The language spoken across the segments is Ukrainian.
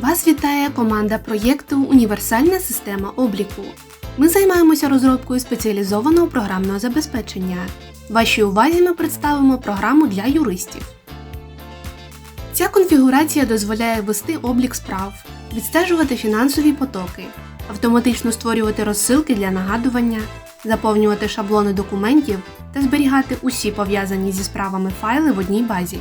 Вас вітає команда проєкту Універсальна система обліку. Ми займаємося розробкою спеціалізованого програмного забезпечення. Вашій увазі ми представимо програму для юристів. Ця конфігурація дозволяє вести облік справ, відстежувати фінансові потоки, автоматично створювати розсилки для нагадування, заповнювати шаблони документів та зберігати усі пов'язані зі справами файли в одній базі.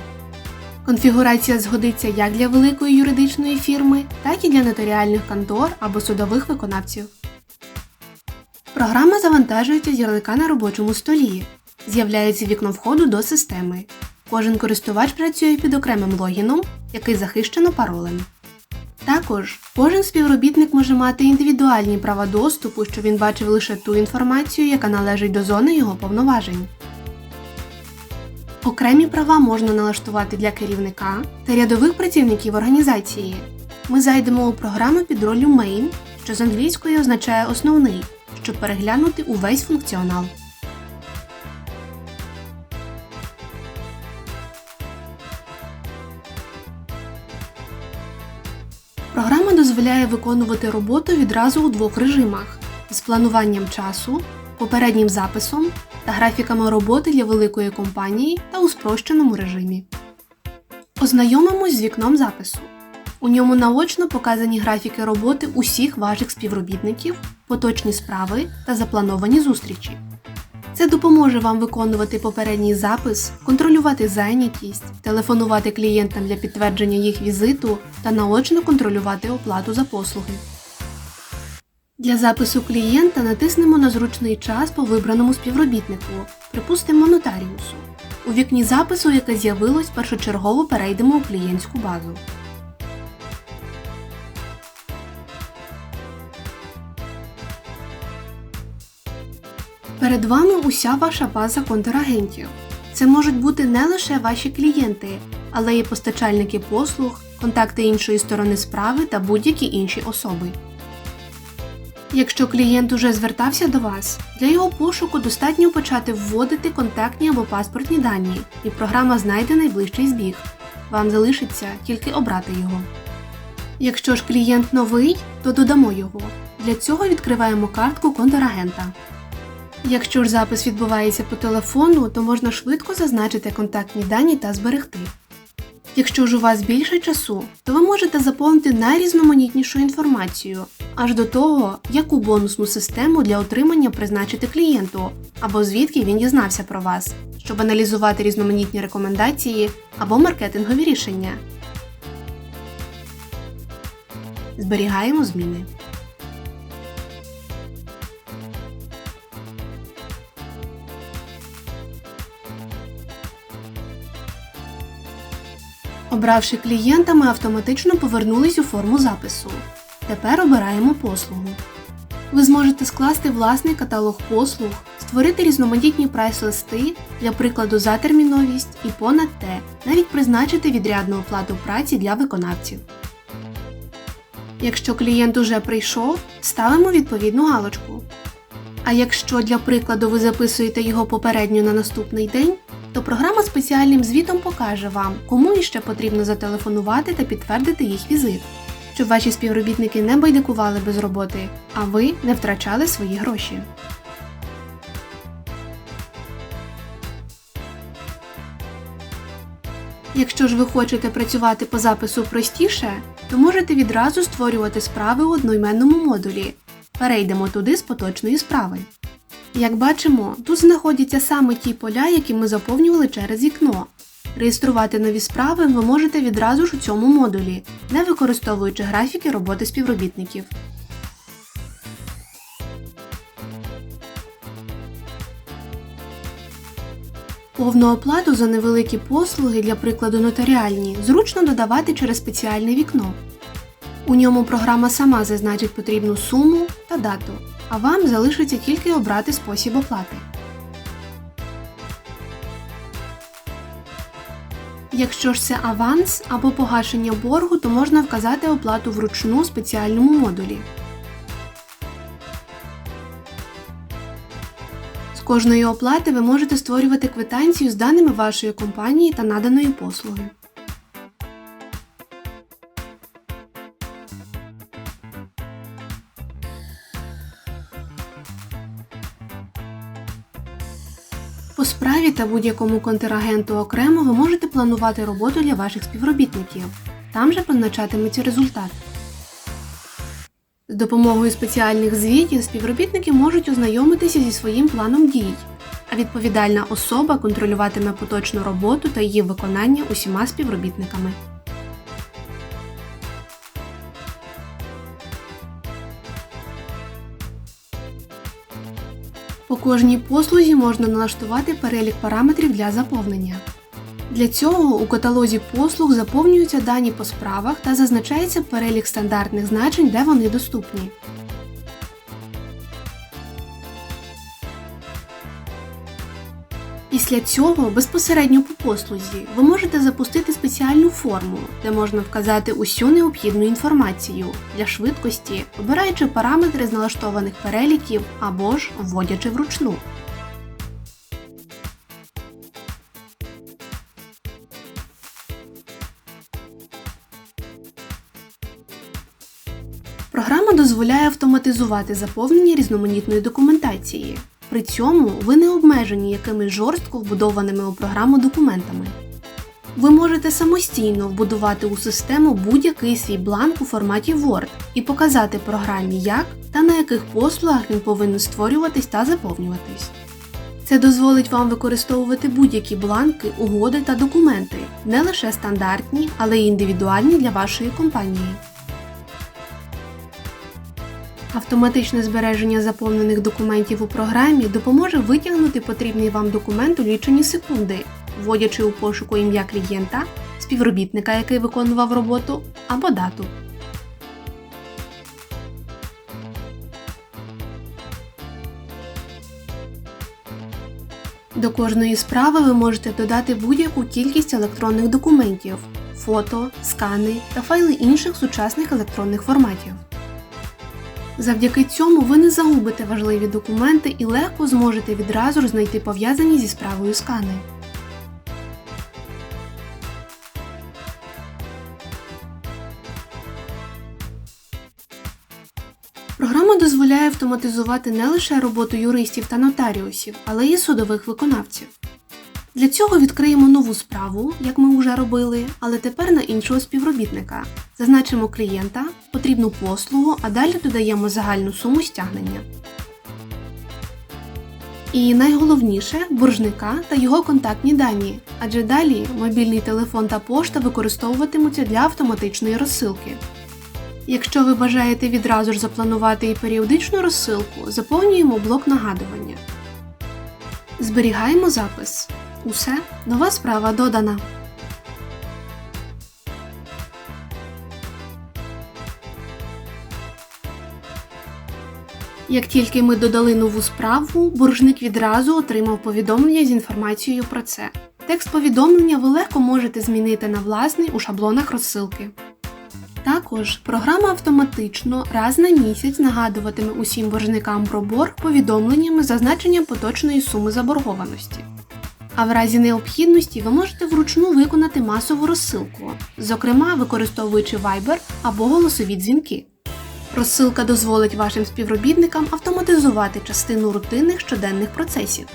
Конфігурація згодиться як для великої юридичної фірми, так і для нотаріальних контор або судових виконавців. Програма завантажується з ярлика на робочому столі. З'являється вікно входу до системи. Кожен користувач працює під окремим логіном, який захищено паролем. Також кожен співробітник може мати індивідуальні права доступу, що він бачив лише ту інформацію, яка належить до зони його повноважень. Окремі права можна налаштувати для керівника та рядових працівників організації. Ми зайдемо у програму під ролью Main, що з англійської означає основний, щоб переглянути увесь функціонал. Програма дозволяє виконувати роботу відразу у двох режимах з плануванням часу, попереднім записом та графіками роботи для великої компанії та у спрощеному режимі. Ознайомимось з вікном запису. У ньому наочно показані графіки роботи усіх ваших співробітників, поточні справи та заплановані зустрічі. Це допоможе вам виконувати попередній запис, контролювати зайнятість, телефонувати клієнтам для підтвердження їх візиту та наочно контролювати оплату за послуги. Для запису клієнта натиснемо на зручний час по вибраному співробітнику, припустимо нотаріусу. У вікні запису, яке з'явилось, першочергово перейдемо у клієнтську базу. Перед вами уся ваша база контрагентів. Це можуть бути не лише ваші клієнти, але й постачальники послуг, контакти іншої сторони справи та будь-які інші особи. Якщо клієнт уже звертався до вас, для його пошуку достатньо почати вводити контактні або паспортні дані, і програма знайде найближчий збіг. Вам залишиться тільки обрати його. Якщо ж клієнт новий, то додамо його. Для цього відкриваємо картку контрагента. Якщо ж запис відбувається по телефону, то можна швидко зазначити контактні дані та зберегти. Якщо ж у вас більше часу, то ви можете заповнити найрізноманітнішу інформацію, аж до того, яку бонусну систему для отримання призначити клієнту, або звідки він дізнався про вас, щоб аналізувати різноманітні рекомендації або маркетингові рішення. Зберігаємо зміни. Обравши клієнта, ми автоматично повернулись у форму запису. Тепер обираємо послугу. Ви зможете скласти власний каталог послуг, створити різноманітні прайс-листи, для прикладу за терміновість і понад те, навіть призначити відрядну оплату праці для виконавців. Якщо клієнт уже прийшов, ставимо відповідну галочку. А якщо для прикладу ви записуєте його попередньо на наступний день, то програма спеціальним звітом покаже вам, кому іще потрібно зателефонувати та підтвердити їх візит, щоб ваші співробітники не байдикували без роботи, а ви не втрачали свої гроші. Якщо ж ви хочете працювати по запису простіше, то можете відразу створювати справи у одноіменному модулі. Перейдемо туди з поточної справи. Як бачимо, тут знаходяться саме ті поля, які ми заповнювали через вікно. Реєструвати нові справи ви можете відразу ж у цьому модулі, не використовуючи графіки роботи співробітників. Повну оплату за невеликі послуги, для прикладу нотаріальні, зручно додавати через спеціальне вікно. У ньому програма сама зазначить потрібну суму та дату а вам залишиться тільки обрати спосіб оплати. Якщо ж це аванс або погашення боргу, то можна вказати оплату вручну у спеціальному модулі. З кожної оплати ви можете створювати квитанцію з даними вашої компанії та наданої послуги. Та будь-якому контрагенту окремо ви можете планувати роботу для ваших співробітників. Там же позначатиметься результат. З допомогою спеціальних звітів співробітники можуть ознайомитися зі своїм планом дій, а відповідальна особа контролюватиме поточну роботу та її виконання усіма співробітниками. По кожній послузі можна налаштувати перелік параметрів для заповнення. Для цього у каталозі послуг заповнюються дані по справах та зазначається перелік стандартних значень, де вони доступні. Після цього безпосередньо по послузі ви можете запустити спеціальну форму, де можна вказати усю необхідну інформацію для швидкості, обираючи параметри з налаштованих переліків або ж вводячи вручну. Програма дозволяє автоматизувати заповнення різноманітної документації. При цьому ви не обмежені якимись жорстко вбудованими у програму документами. Ви можете самостійно вбудувати у систему будь-який свій бланк у форматі Word і показати програмі, як та на яких послугах він повинен створюватись та заповнюватись. Це дозволить вам використовувати будь-які бланки, угоди та документи, не лише стандартні, але й індивідуальні для вашої компанії. Автоматичне збереження заповнених документів у програмі допоможе витягнути потрібний вам документ у лічені секунди, вводячи у пошуку ім'я клієнта, співробітника, який виконував роботу, або дату. До кожної справи ви можете додати будь-яку кількість електронних документів, фото, скани та файли інших сучасних електронних форматів. Завдяки цьому ви не загубите важливі документи і легко зможете відразу знайти пов'язані зі справою скани. Програма дозволяє автоматизувати не лише роботу юристів та нотаріусів, але й судових виконавців. Для цього відкриємо нову справу, як ми вже робили, але тепер на іншого співробітника. Зазначимо клієнта, потрібну послугу, а далі додаємо загальну суму стягнення. І найголовніше боржника та його контактні дані, адже далі мобільний телефон та пошта використовуватимуться для автоматичної розсилки. Якщо ви бажаєте відразу ж запланувати і періодичну розсилку, заповнюємо блок нагадування. Зберігаємо запис. Усе, нова справа додана. Як тільки ми додали нову справу, боржник відразу отримав повідомлення з інформацією про це. Текст повідомлення ви легко можете змінити на власний у шаблонах розсилки. Також програма автоматично раз на місяць нагадуватиме усім боржникам про борг повідомленнями з зазначенням поточної суми заборгованості. А в разі необхідності ви можете вручну виконати масову розсилку, зокрема використовуючи Viber або голосові дзвінки. Розсилка дозволить вашим співробітникам автоматизувати частину рутинних щоденних процесів.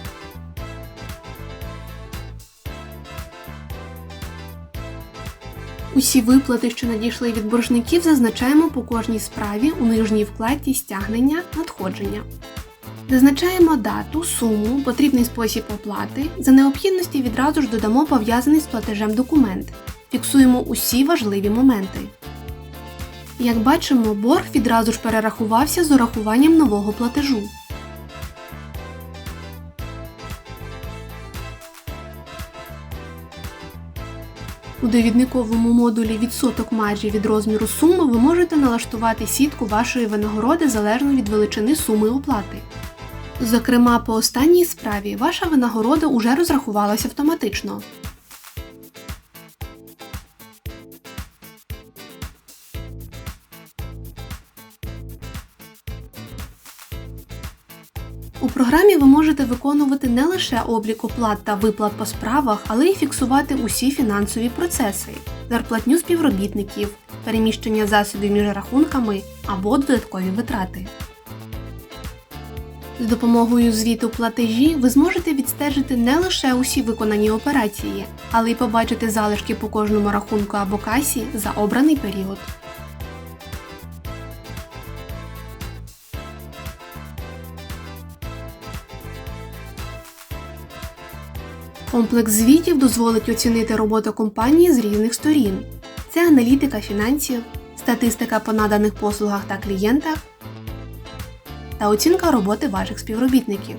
Усі виплати, що надійшли від боржників, зазначаємо по кожній справі у нижній вкладці стягнення надходження. Зазначаємо дату, суму, потрібний спосіб оплати. За необхідності відразу ж додамо пов'язаний з платежем документ. Фіксуємо усі важливі моменти. Як бачимо, борг відразу ж перерахувався з урахуванням нового платежу. У довідниковому модулі відсоток маржі від розміру суми ви можете налаштувати сітку вашої винагороди залежно від величини суми оплати. Зокрема, по останній справі ваша винагорода уже розрахувалась автоматично. Програмі ви можете виконувати не лише облік оплат та виплат по справах, але й фіксувати усі фінансові процеси, зарплатню співробітників, переміщення засобів між рахунками або додаткові витрати. З допомогою звіту платежі ви зможете відстежити не лише усі виконані операції, але й побачити залишки по кожному рахунку або касі за обраний період. Комплекс звітів дозволить оцінити роботу компанії з різних сторін. Це аналітика фінансів, статистика по наданих послугах та клієнтах та оцінка роботи ваших співробітників.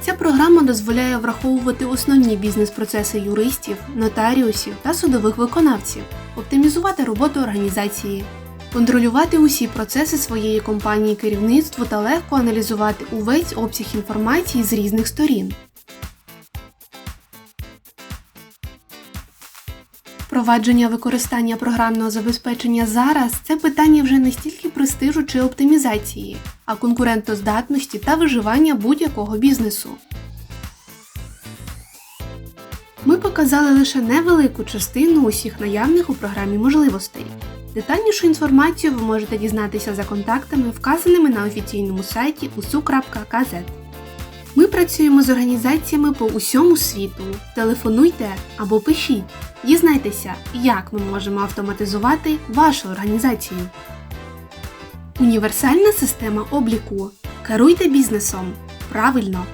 Ця програма дозволяє враховувати основні бізнес-процеси юристів, нотаріусів та судових виконавців, оптимізувати роботу організації, контролювати усі процеси своєї компанії керівництву та легко аналізувати увесь обсяг інформації з різних сторін. Впровадження використання програмного забезпечення зараз це питання вже не стільки престижу чи оптимізації, а конкурентоздатності та виживання будь-якого бізнесу. Ми показали лише невелику частину усіх наявних у програмі можливостей. Детальнішу інформацію ви можете дізнатися за контактами, вказаними на офіційному сайті usu.kz. Ми працюємо з організаціями по усьому світу. Телефонуйте або пишіть. Дізнайтеся, як ми можемо автоматизувати вашу організацію. Універсальна система обліку. Керуйте бізнесом. Правильно!